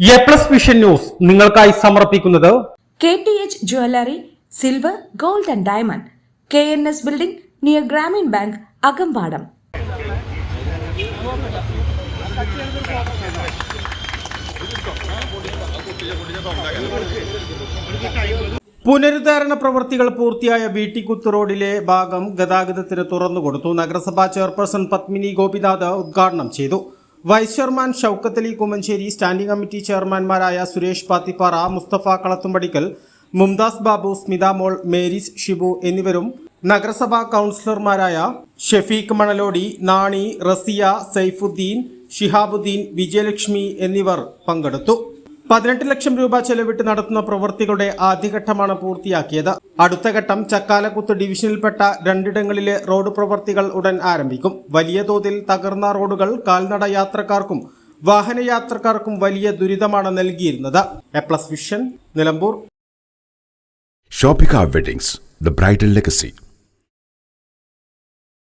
A plus vision news നിങ്ങൾക്കായി സമർപ്പിക്കുന്നത് K T H jewellery silver gold and diamond K N S building near Grameen bank Akambadam. പുനരുദ്ധാരണ പ്രവൃത്തികൾ പൂർത്തിയായ വീട്ടിക്കുത്ത് റോഡിലെ ഭാഗം ഗതാഗതത്തിന് തുറന്നുകൊടുത്തു. നഗരസഭാ ചെയർപേഴ്സൺ പത്മിനി ഗോപിനാഥ് ഉദ്ഘാടനം ചെയ്തു. Vice chairman Shoukath Ali Kumanchery standing committee ചെയർമാൻമാരായ Suresh Pathippara Mustafa Kalathumpadikkal Mumtaz Babu Smitha Mol Marys Shibu എന്നിവരും നഗരസഭാ കൗൺസിലർമാരായ ഷെഫീഖ് മണലോടി നാണി റസിയ സൈഫുദ്ദീൻ ഷിഹാബുദ്ദീൻ വിജയലക്ഷ്മി എന്നിവർ പങ്കെടുത്തു. പതിനെട്ട് ലക്ഷം രൂപ ചെലവിട്ട് നടത്തുന്ന പ്രവൃത്തികളുടെ ആദ്യഘട്ടമാണ് പൂർത്തിയാക്കിയത്. അടുത്ത ഘട്ടം ചക്കാലക്കുത്ത് ഡിവിഷനിൽപ്പെട്ട രണ്ടിടങ്ങളിലെ റോഡ് പ്രവൃത്തികൾ ഉടൻ ആരംഭിക്കും. വലിയ തോതിൽ തകർന്ന റോഡുകൾ കാൽനട യാത്രക്കാർക്കും വാഹനയാത്രക്കാർക്കും വലിയ ദുരിതമാണ് നൽകിയിരുന്നത്. A plus vision Nilambur. Shopika weddings the bridal legacy.